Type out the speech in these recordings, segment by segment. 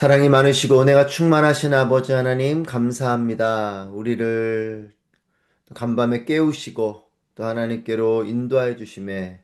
사랑이 많으시고 은혜가 충만하신 아버지 하나님 감사합니다. 우리를 간밤에 깨우시고 또 하나님께로 인도하여 주심에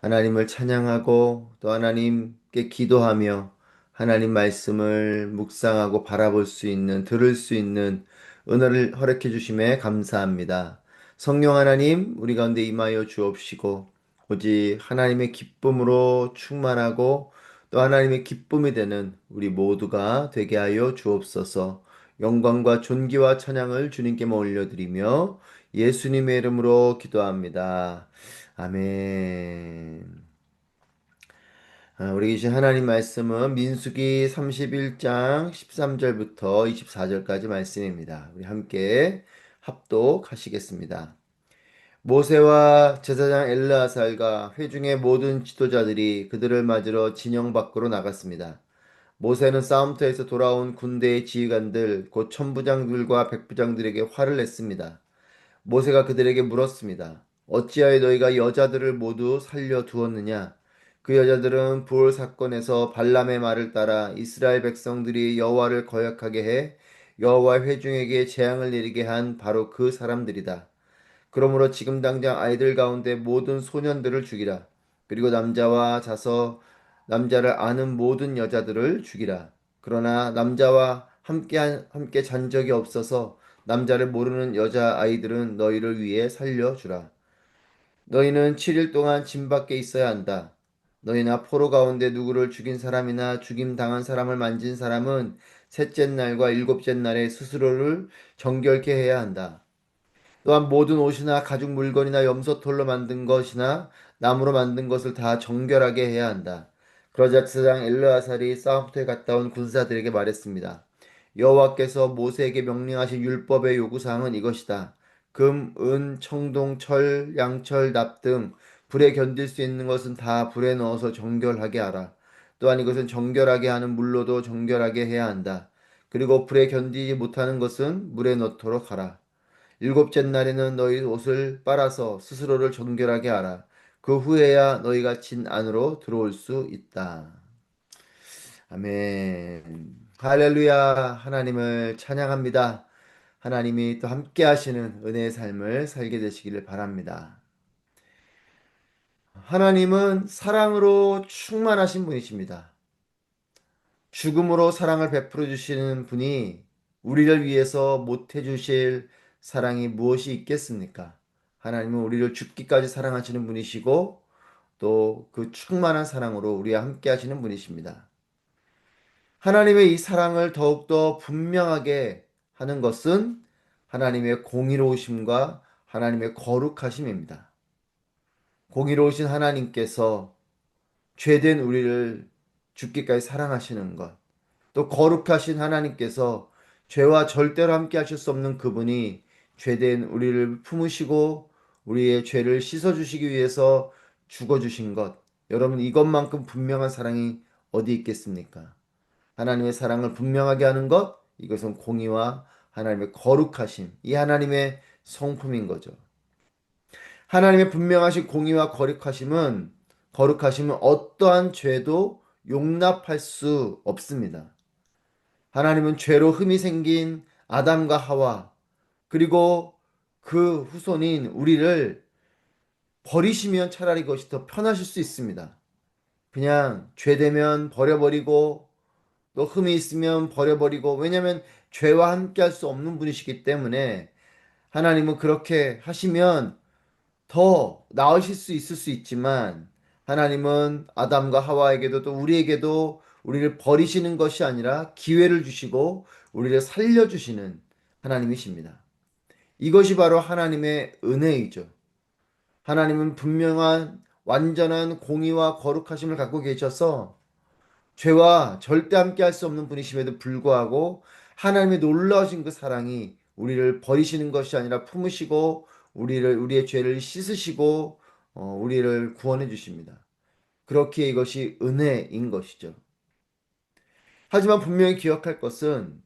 하나님을 찬양하고 또 하나님께 기도하며 하나님 말씀을 묵상하고 바라볼 수 있는 들을 수 있는 은혜를 허락해 주심에 감사합니다. 성령 하나님 우리 가운데 임하여 주옵시고 오직 하나님의 기쁨으로 충만하고 또 하나님의 기쁨이 되는 우리 모두가 되게 하여 주옵소서. 영광과 존귀와 찬양을 주님께 올려드리며 예수님의 이름으로 기도합니다. 아멘. 아, 우리 계신 하나님 말씀은 민수기 31장 13절부터 24절까지 말씀입니다. 우리 함께 합독하시겠습니다. 모세와 제사장 엘르아살과 회중의 모든 지도자들이 그들을 맞으러 진영 밖으로 나갔습니다. 모세는 싸움터에서 돌아온 군대의 지휘관들 곧 천부장들과 백부장들에게 화를 냈습니다. 모세가 그들에게 물었습니다. 어찌하여 너희가 여자들을 모두 살려 두었느냐? 그 여자들은 부올 사건에서 발람의 말을 따라 이스라엘 백성들이 여호와를 거역하게 해 여호와 회중에게 재앙을 내리게 한 바로 그 사람들이다. 그러므로 지금 당장 아이들 가운데 모든 소년들을 죽이라. 그리고 남자와 자서 남자를 아는 모든 여자들을 죽이라. 그러나 남자와 함께 함께 잔 적이 없어서 남자를 모르는 여자 아이들은 너희를 위해 살려 주라. 너희는 7일 동안 짐 밖에 있어야 한다. 너희나 포로 가운데 누구를 죽인 사람이나 죽임 당한 사람을 만진 사람은 셋째 날과 일곱째 날에 스스로를 정결케 해야 한다. 또한 모든 옷이나 가죽 물건이나 염소털로 만든 것이나 나무로 만든 것을 다 정결하게 해야 한다. 그러자 제사장 엘르아살이 싸움터에 갔다 온 군사들에게 말했습니다. 여호와께서 모세에게 명령하신 율법의 요구사항은 이것이다. 금, 은, 청동, 철, 양철, 납 등 불에 견딜 수 있는 것은 다 불에 넣어서 정결하게 하라. 또한 이것은 정결하게 하는 물로도 정결하게 해야 한다. 그리고 불에 견디지 못하는 것은 물에 넣도록 하라. 일곱째 날에는 너희 옷을 빨아서 스스로를 정결하게 하라. 그 후에야 너희가 진 안으로 들어올 수 있다. 아멘. 할렐루야. 하나님을 찬양합니다. 하나님이 또 함께 하시는 은혜의 삶을 살게 되시기를 바랍니다. 하나님은 사랑으로 충만하신 분이십니다. 죽음으로 사랑을 베풀어 주시는 분이 우리를 위해서 못해 주실 사랑이 무엇이 있겠습니까? 하나님은 우리를 죽기까지 사랑하시는 분이시고 또 그 충만한 사랑으로 우리와 함께 하시는 분이십니다. 하나님의 이 사랑을 더욱더 분명하게 하는 것은 하나님의 공의로우심과 하나님의 거룩하심입니다. 공의로우신 하나님께서 죄된 우리를 죽기까지 사랑하시는 것, 또 거룩하신 하나님께서 죄와 절대로 함께 하실 수 없는 그분이 죄된 우리를 품으시고 우리의 죄를 씻어주시기 위해서 죽어주신 것. 여러분, 이것만큼 분명한 사랑이 어디 있겠습니까? 하나님의 사랑을 분명하게 하는 것, 이것은 공의와 하나님의 거룩하심, 이 하나님의 성품인 거죠. 하나님의 분명하신 공의와 거룩하심은, 거룩하심은 어떠한 죄도 용납할 수 없습니다. 하나님은 죄로 흠이 생긴 아담과 하와, 그리고 그 후손인 우리를 버리시면 차라리 그것이 더 편하실 수 있습니다. 그냥 죄 되면 버려버리고 또 흠이 있으면 버려버리고 왜냐하면 죄와 함께 할 수 없는 분이시기 때문에 하나님은 그렇게 하시면 더 나으실 수 있을 수 있지만 하나님은 아담과 하와에게도 또 우리에게도 우리를 버리시는 것이 아니라 기회를 주시고 우리를 살려주시는 하나님이십니다. 이것이 바로 하나님의 은혜이죠. 하나님은 분명한 완전한 공의와 거룩하심을 갖고 계셔서 죄와 절대 함께 할 수 없는 분이심에도 불구하고 하나님의 놀라우신 그 사랑이 우리를 버리시는 것이 아니라 품으시고 우리를 우리의 죄를 씻으시고 어, 우리를 구원해 주십니다. 그렇게 이것이 은혜인 것이죠. 하지만 분명히 기억할 것은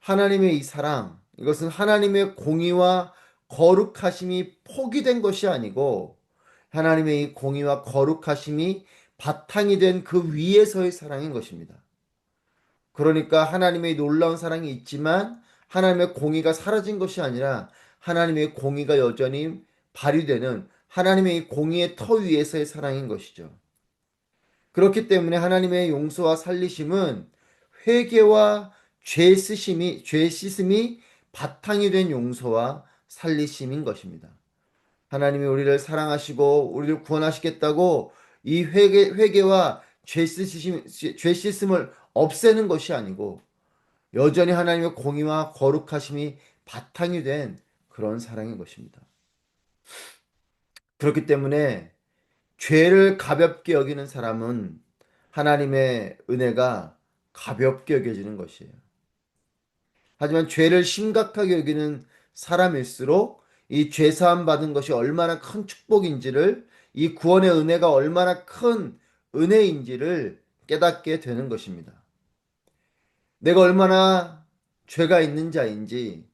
하나님의 이 사랑, 이것은 하나님의 공의와 거룩하심이 포기된 것이 아니고 하나님의 이 공의와 거룩하심이 바탕이 된 그 위에서의 사랑인 것입니다. 그러니까 하나님의 놀라운 사랑이 있지만 하나님의 공의가 사라진 것이 아니라 하나님의 공의가 여전히 발휘되는 하나님의 공의의 터 위에서의 사랑인 것이죠. 그렇기 때문에 하나님의 용서와 살리심은 회개와 죄 쓰심이 죄 씻음이 바탕이 된 용서와 살리심인 것입니다. 하나님이 우리를 사랑하시고 우리를 구원하시겠다고 이 회개 회개와 죄 씻음을 없애는 것이 아니고 여전히 하나님의 공의와 거룩하심이 바탕이 된 그런 사랑인 것입니다. 그렇기 때문에 죄를 가볍게 여기는 사람은 하나님의 은혜가 가볍게 여겨지는 것이에요. 하지만 죄를 심각하게 여기는 사람일수록 이 죄사함 받은 것이 얼마나 큰 축복인지를 이 구원의 은혜가 얼마나 큰 은혜인지를 깨닫게 되는 것입니다. 내가 얼마나 죄가 있는 자인지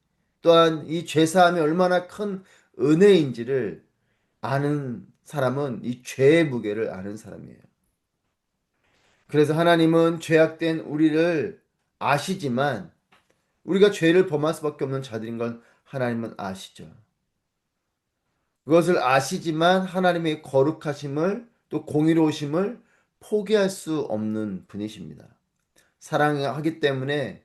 또한 이 죄사함이 얼마나 큰 은혜인지를 아는 사람은 이 죄의 무게를 아는 사람이에요. 그래서 하나님은 죄악된 우리를 아시지만 우리가 죄를 범할 수밖에 없는 자들인 건 하나님은 아시죠. 그것을 아시지만 하나님의 거룩하심을 또 공의로우심을 포기할 수 없는 분이십니다. 사랑하기 때문에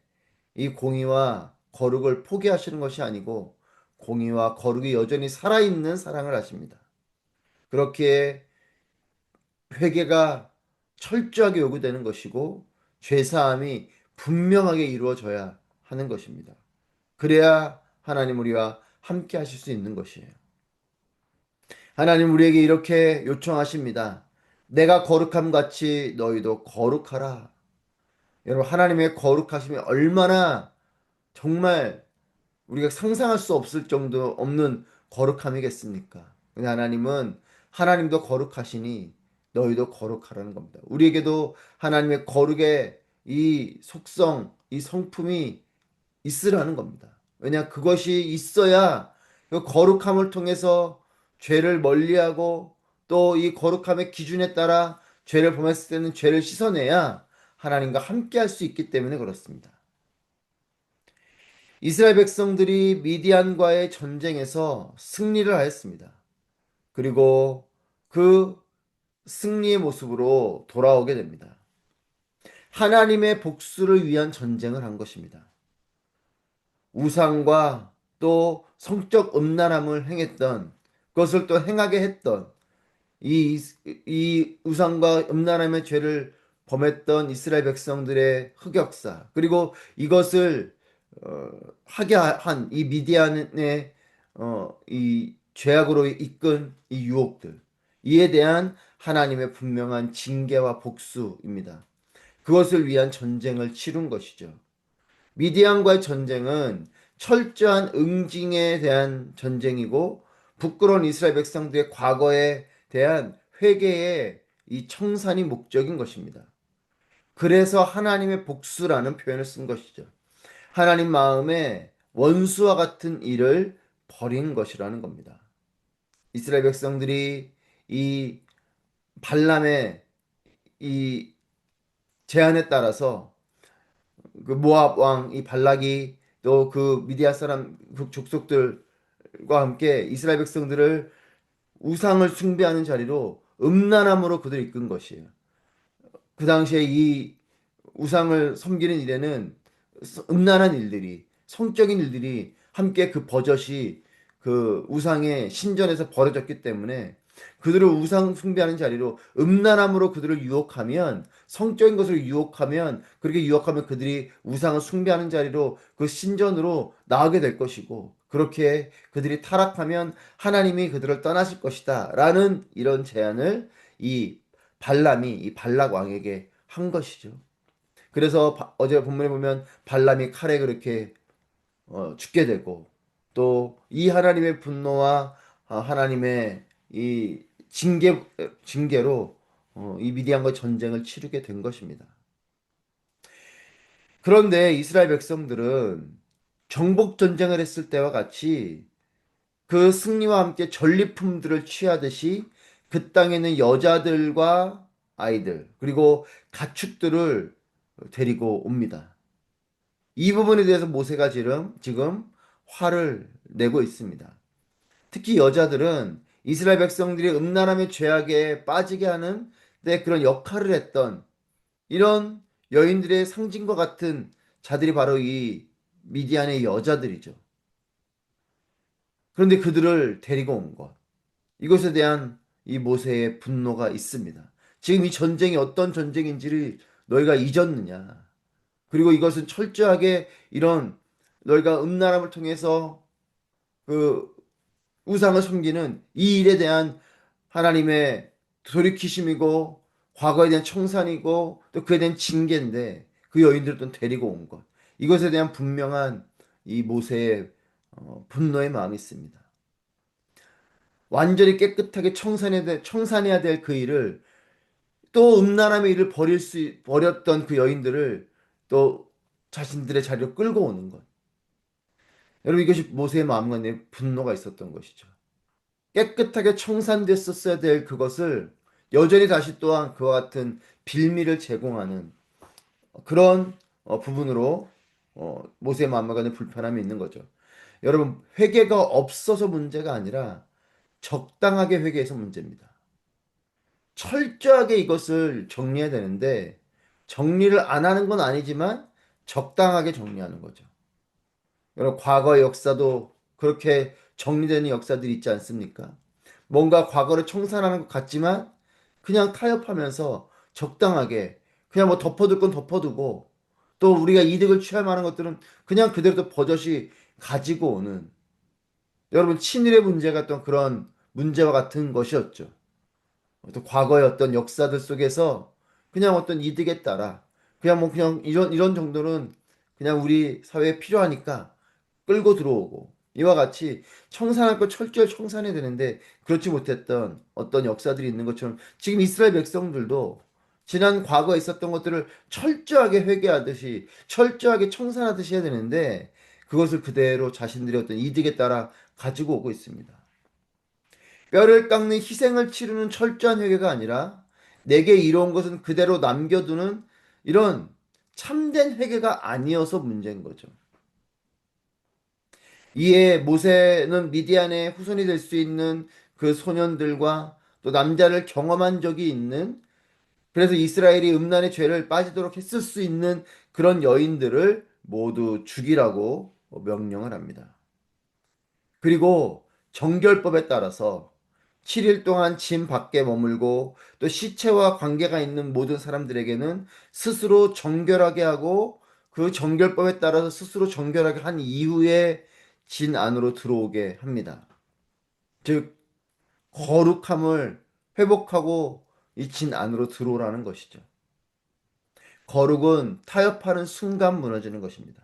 이 공의와 거룩을 포기하시는 것이 아니고 공의와 거룩이 여전히 살아있는 사랑을 하십니다. 그렇게 회개가 철저하게 요구되는 것이고 죄사함이 분명하게 이루어져야 하는 것입니다. 그래야 하나님 우리와 함께 하실 수 있는 것이에요. 하나님 우리에게 이렇게 요청하십니다. 내가 거룩함 같이 너희도 거룩하라. 여러분 하나님의 거룩하심이 얼마나 정말 우리가 상상할 수 없을 정도 없는 거룩함이겠습니까? 근데 하나님은 하나님도 거룩하시니 너희도 거룩하라는 겁니다. 우리에게도 하나님의 거룩의 이 속성, 이 성품이 있으라는 겁니다. 왜냐 그것이 있어야 그 거룩함을 통해서 죄를 멀리하고 또 이 거룩함의 기준에 따라 죄를 범했을 때는 죄를 씻어내야 하나님과 함께 할 수 있기 때문에 그렇습니다. 이스라엘 백성들이 미디안과의 전쟁에서 승리를 하였습니다. 그리고 그 승리의 모습으로 돌아오게 됩니다. 하나님의 복수를 위한 전쟁을 한 것입니다. 우상과 또 성적 음란함을 행했던 그것을 또 행하게 했던 이, 이 우상과 음란함의 죄를 범했던 이스라엘 백성들의 흑역사 그리고 이것을 어, 하게 한 이 미디안의 어, 이 죄악으로 이끈 이 유혹들 이에 대한 하나님의 분명한 징계와 복수입니다. 그것을 위한 전쟁을 치룬 것이죠. 미디안과의 전쟁은 철저한 응징에 대한 전쟁이고 부끄러운 이스라엘 백성들의 과거에 대한 회개의 이 청산이 목적인 것입니다. 그래서 하나님의 복수라는 표현을 쓴 것이죠. 하나님 마음에 원수와 같은 일을 버린 것이라는 겁니다. 이스라엘 백성들이 이 발람의 이 제안에 따라서 그 모압 왕 이 발락이 또 그 미디아 사람 그 족속들과 함께 이스라엘 백성들을 우상을 숭배하는 자리로 음란함으로 그들을 이끈 것이에요. 그 당시에 이 우상을 섬기는 일에는 음란한 일들이 성적인 일들이 함께 그 버젓이 그 우상의 신전에서 벌어졌기 때문에 그들을 우상 숭배하는 자리로 음란함으로 그들을 유혹하면 성적인 것을 유혹하면 그렇게 유혹하면 그들이 우상을 숭배하는 자리로 그 신전으로 나오게 될 것이고 그렇게 그들이 타락하면 하나님이 그들을 떠나실 것이다 라는 이런 제안을 이 발람이 이 발락 왕에게 한 것이죠. 그래서 어제 본문에 보면 발람이 칼에 그렇게 어, 죽게 되고 또 이 하나님의 분노와 아, 하나님의 이 징계 징계로 어, 이 미디안과 전쟁을 치르게 된 것입니다. 그런데 이스라엘 백성들은 정복 전쟁을 했을 때와 같이 그 승리와 함께 전리품들을 취하듯이 그 땅에 있는 여자들과 아이들 그리고 가축들을 데리고 옵니다. 이 부분에 대해서 모세가 지금, 지금 화를 내고 있습니다. 특히 여자들은 이스라엘 백성들이 음란함의 죄악에 빠지게 하는 데 그런 역할을 했던 이런 여인들의 상징과 같은 자들이 바로 이 미디안의 여자들이죠. 그런데 그들을 데리고 온 것. 이것에 대한 이 모세의 분노가 있습니다. 지금 이 전쟁이 어떤 전쟁인지를 너희가 잊었느냐. 그리고 이것은 철저하게 이런 너희가 음란함을 통해서 그 우상을 섬기는 이 일에 대한 하나님의 돌이키심이고 과거에 대한 청산이고 또 그에 대한 징계인데 그 여인들을 또 데리고 온 것. 이것에 대한 분명한 이 모세의 어, 분노의 마음이 있습니다. 완전히 깨끗하게 청산해야 될, 청산해야 될 그 일을 또 음란함의 일을 버릴 수 버렸던 그 여인들을 또 자신들의 자리로 끌고 오는 것. 여러분 이것이 모세의 마음과 내 분노가 있었던 것이죠. 깨끗하게 청산됐었어야 될 그것을 여전히 다시 또한 그와 같은 빌미를 제공하는 그런 어, 부분으로 어, 모세의 마음과 내 불편함이 있는 거죠. 여러분 회개가 없어서 문제가 아니라 적당하게 회개해서 문제입니다. 철저하게 이것을 정리해야 되는데 정리를 안 하는 건 아니지만 적당하게 정리하는 거죠. 여러분 과거의 역사도 그렇게 정리되는 역사들이 있지 않습니까? 뭔가 과거를 청산하는 것 같지만 그냥 타협하면서 적당하게 그냥 뭐 덮어둘 건 덮어두고 또 우리가 이득을 취할 만한 것들은 그냥 그대로 또 버젓이 가지고 오는 여러분 친일의 문제가 어떤 그런 문제와 같은 것이었죠. 또 과거의 어떤 역사들 속에서 그냥 어떤 이득에 따라 그냥 뭐 그냥 이런 이런 정도는 그냥 우리 사회에 필요하니까 끌고 들어오고 이와 같이 청산할 거 철저히 청산해야 되는데 그렇지 못했던 어떤 역사들이 있는 것처럼 지금 이스라엘 백성들도 지난 과거에 있었던 것들을 철저하게 회개하듯이 철저하게 청산하듯이 해야 되는데 그것을 그대로 자신들의 어떤 이득에 따라 가지고 오고 있습니다. 뼈를 깎는 희생을 치르는 철저한 회개가 아니라 내게 이로운 것은 그대로 남겨두는 이런 참된 회개가 아니어서 문제인 거죠. 이에 모세는 미디안의 후손이 될 수 있는 그 소년들과 또 남자를 경험한 적이 있는 그래서 이스라엘이 음란의 죄를 빠지도록 했을 수 있는 그런 여인들을 모두 죽이라고 명령을 합니다. 그리고 정결법에 따라서 7일 동안 짐 밖에 머물고 또 시체와 관계가 있는 모든 사람들에게는 스스로 정결하게 하고 그 정결법에 따라서 스스로 정결하게 한 이후에 진 안으로 들어오게 합니다. 즉, 거룩함을 회복하고 이 진 안으로 들어오라는 것이죠. 거룩은 타협하는 순간 무너지는 것입니다.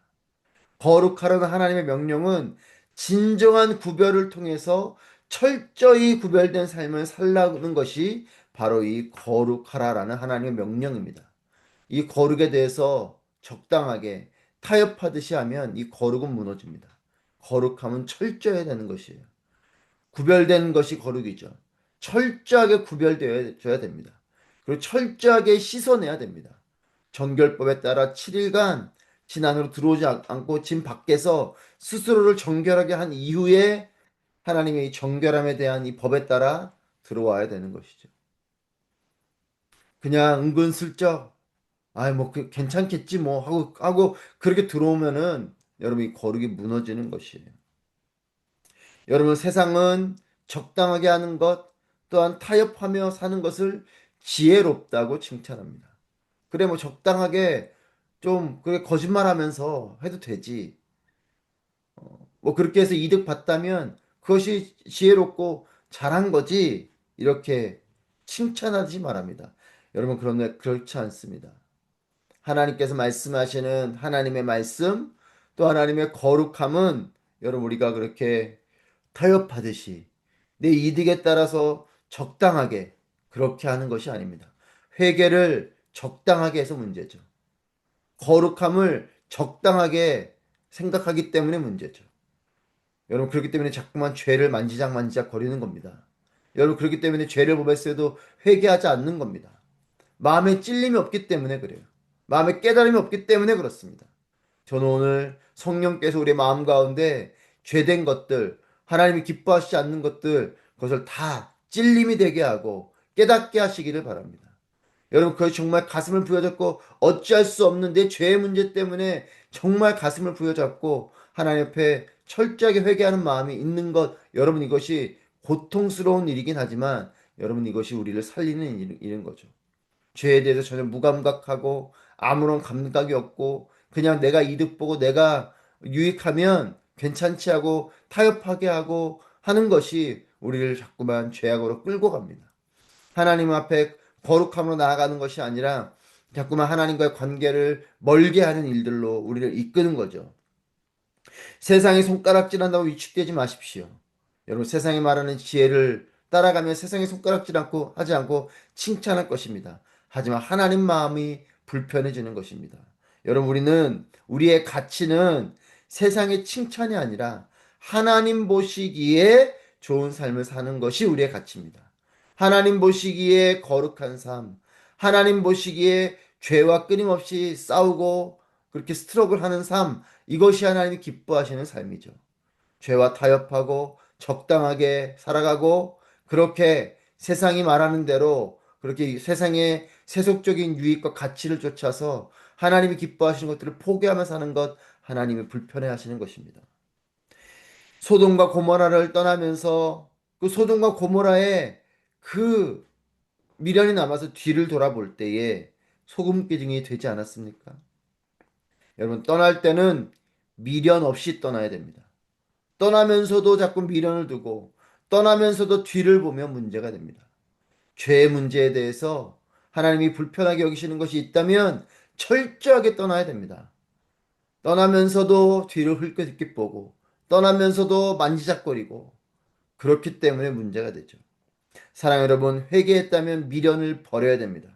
거룩하라는 하나님의 명령은 진정한 구별을 통해서 철저히 구별된 삶을 살라는 것이 바로 이 거룩하라라는 하나님의 명령입니다. 이 거룩에 대해서 적당하게 타협하듯이 하면 이 거룩은 무너집니다. 거룩함은 철저해야 되는 것이에요. 구별된 것이 거룩이죠. 철저하게 구별되어야 됩니다. 그리고 철저하게 씻어내야 됩니다. 정결법에 따라 7일간 진 안으로 들어오지 않고 진 밖에서 스스로를 정결하게 한 이후에 하나님의 이 정결함에 대한 이 법에 따라 들어와야 되는 것이죠. 그냥 은근슬쩍 아뭐 그 괜찮겠지 뭐 하고 하고 그렇게 들어오면은 여러분 이 거룩이 무너지는 것이에요. 여러분 세상은 적당하게 하는 것 또한 타협하며 사는 것을 지혜롭다고 칭찬합니다. 그래 뭐 적당하게 좀 그게 거짓말하면서 해도 되지. 어, 뭐 그렇게 해서 이득 봤다면 그것이 지혜롭고 잘한 거지. 이렇게 칭찬하지 말합니다. 여러분 그런데 그렇지 않습니다. 하나님께서 말씀하시는 하나님의 말씀 또 하나님의 거룩함은 여러분 우리가 그렇게 타협하듯이 내 이득에 따라서 적당하게 그렇게 하는 것이 아닙니다. 회개를 적당하게 해서 문제죠. 거룩함을 적당하게 생각하기 때문에 문제죠. 여러분 그렇기 때문에 자꾸만 죄를 만지작 만지작 거리는 겁니다. 여러분 그렇기 때문에 죄를 범했어도 회개하지 않는 겁니다. 마음에 찔림이 없기 때문에 그래요. 마음에 깨달음이 없기 때문에 그렇습니다. 저는 오늘 성령께서 우리의 마음 가운데 죄된 것들, 하나님이 기뻐하시지 않는 것들, 그것을 다 찔림이 되게 하고 깨닫게 하시기를 바랍니다. 여러분, 그것이 정말 가슴을 부여잡고 어찌할 수 없는 내 죄의 문제 때문에 정말 가슴을 부여잡고 하나님 앞에 철저하게 회개하는 마음이 있는 것, 여러분 이것이 고통스러운 일이긴 하지만 여러분 이것이 우리를 살리는 일, 일인 거죠. 죄에 대해서 전혀 무감각하고 아무런 감각이 없고 그냥 내가 이득 보고 내가 유익하면 괜찮지 하고 타협하게 하고 하는 것이 우리를 자꾸만 죄악으로 끌고 갑니다. 하나님 앞에 거룩함으로 나아가는 것이 아니라 자꾸만 하나님과의 관계를 멀게 하는 일들로 우리를 이끄는 거죠. 세상이 손가락질한다고 위축되지 마십시오. 여러분 세상이 말하는 지혜를 따라가면 세상에 손가락질 않고 하지 않고 칭찬할 것입니다. 하지만 하나님 마음이 불편해지는 것입니다. 여러분 우리는 우리의 가치는 세상의 칭찬이 아니라 하나님 보시기에 좋은 삶을 사는 것이 우리의 가치입니다. 하나님 보시기에 거룩한 삶, 하나님 보시기에 죄와 끊임없이 싸우고 그렇게 스트럭을 하는 삶, 이것이 하나님이 기뻐하시는 삶이죠. 죄와 타협하고 적당하게 살아가고 그렇게 세상이 말하는 대로 그렇게 세상의 세속적인 유익과 가치를 쫓아서 하나님이 기뻐하시는 것들을 포기하며 사는 것 하나님이 불편해 하시는 것입니다. 소돔과 고모라를 떠나면서 그 소돔과 고모라의 그 미련이 남아서 뒤를 돌아볼 때에 소금 기둥이 되지 않았습니까? 여러분 떠날 때는 미련 없이 떠나야 됩니다. 떠나면서도 자꾸 미련을 두고 떠나면서도 뒤를 보면 문제가 됩니다. 죄의 문제에 대해서 하나님이 불편하게 여기시는 것이 있다면 철저하게 떠나야 됩니다. 떠나면서도 뒤를 흘끗흘끗 보고 떠나면서도 만지작거리고 그렇기 때문에 문제가 되죠. 사랑 여러분, 회개했다면 미련을 버려야 됩니다.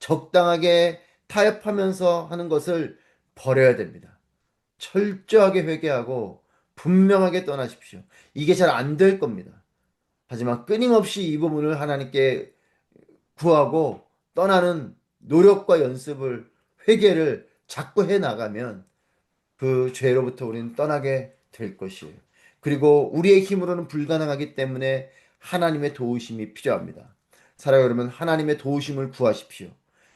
적당하게 타협하면서 하는 것을 버려야 됩니다. 철저하게 회개하고 분명하게 떠나십시오. 이게 잘 안 될 겁니다. 하지만 끊임없이 이 부분을 하나님께 구하고 떠나는 노력과 연습을 회개를 자꾸 해 나가면 그 죄로부터 우리는 떠나게 될 것이에요. 그리고 우리의 힘으로는 불가능하기 때문에 하나님의 도우심이 필요합니다. 사랑 여러분, 하나님의 도우심을 구하십시오.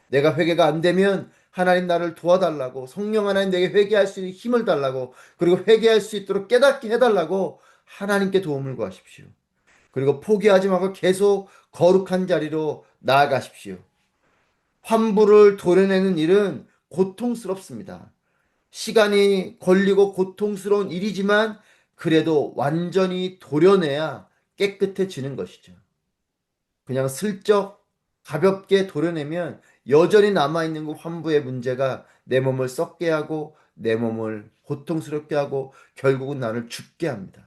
내가 회개가 안 되면 하나님 나를 도와달라고 성령 하나님 내게 회개할 수 있는 힘을 달라고 그리고 회개할 수 있도록 깨닫게 해달라고 하나님께 도움을 구하십시오. 그리고 포기하지 말고 계속 거룩한 자리로 나아가십시오. 환부를 도려내는 일은 고통스럽습니다. 시간이 걸리고 고통스러운 일이지만 그래도 완전히 도려내야 깨끗해지는 것이죠. 그냥 슬쩍 가볍게 도려내면 여전히 남아있는 그 환부의 문제가 내 몸을 썩게 하고 내 몸을 고통스럽게 하고 결국은 나를 죽게 합니다.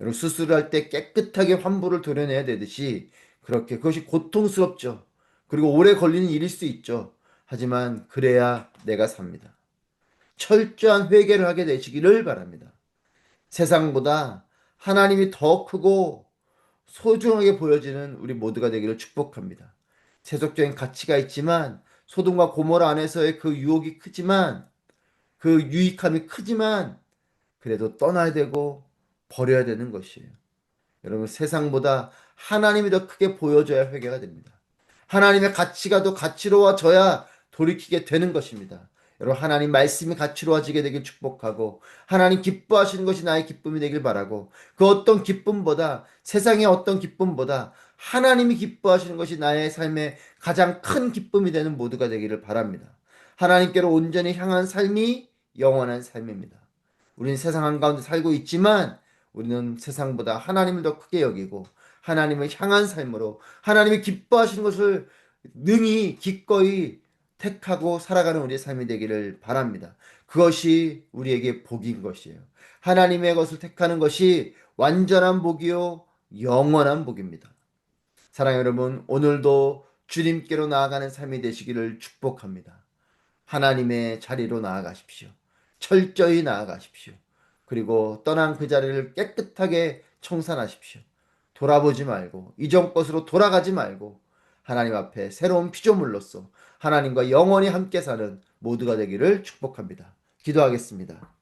여러분 수술할 때 깨끗하게 환부를 도려내야 되듯이 그렇게 그것이 고통스럽죠. 그리고 오래 걸리는 일일 수 있죠. 하지만 그래야 내가 삽니다. 철저한 회개를 하게 되시기를 바랍니다. 세상보다 하나님이 더 크고 소중하게 보여지는 우리 모두가 되기를 축복합니다. 세속적인 가치가 있지만 소돔과 고모라 안에서의 그 유혹이 크지만 그 유익함이 크지만 그래도 떠나야 되고 버려야 되는 것이에요. 여러분 세상보다 하나님이 더 크게 보여줘야 회개가 됩니다. 하나님의 가치가 더 가치로워져야 돌이키게 되는 것입니다. 여러분 하나님 말씀이 가치로워지게 되길 축복하고 하나님 기뻐하시는 것이 나의 기쁨이 되길 바라고 그 어떤 기쁨보다 세상의 어떤 기쁨보다 하나님이 기뻐하시는 것이 나의 삶의 가장 큰 기쁨이 되는 모두가 되기를 바랍니다. 하나님께로 온전히 향한 삶이 영원한 삶입니다. 우리는 세상 한가운데 살고 있지만 우리는 세상보다 하나님을 더 크게 여기고 하나님을 향한 삶으로 하나님이 기뻐하시는 것을 능히 기꺼이 택하고 살아가는 우리의 삶이 되기를 바랍니다. 그것이 우리에게 복인 것이에요. 하나님의 것을 택하는 것이 완전한 복이요, 영원한 복입니다. 사랑 여러분, 오늘도 주님께로 나아가는 삶이 되시기를 축복합니다. 하나님의 자리로 나아가십시오. 철저히 나아가십시오. 그리고 떠난 그 자리를 깨끗하게 청산하십시오. 돌아보지 말고 이전 것으로 돌아가지 말고 하나님 앞에 새로운 피조물로서 하나님과 영원히 함께 사는 모두가 되기를 축복합니다. 기도하겠습니다.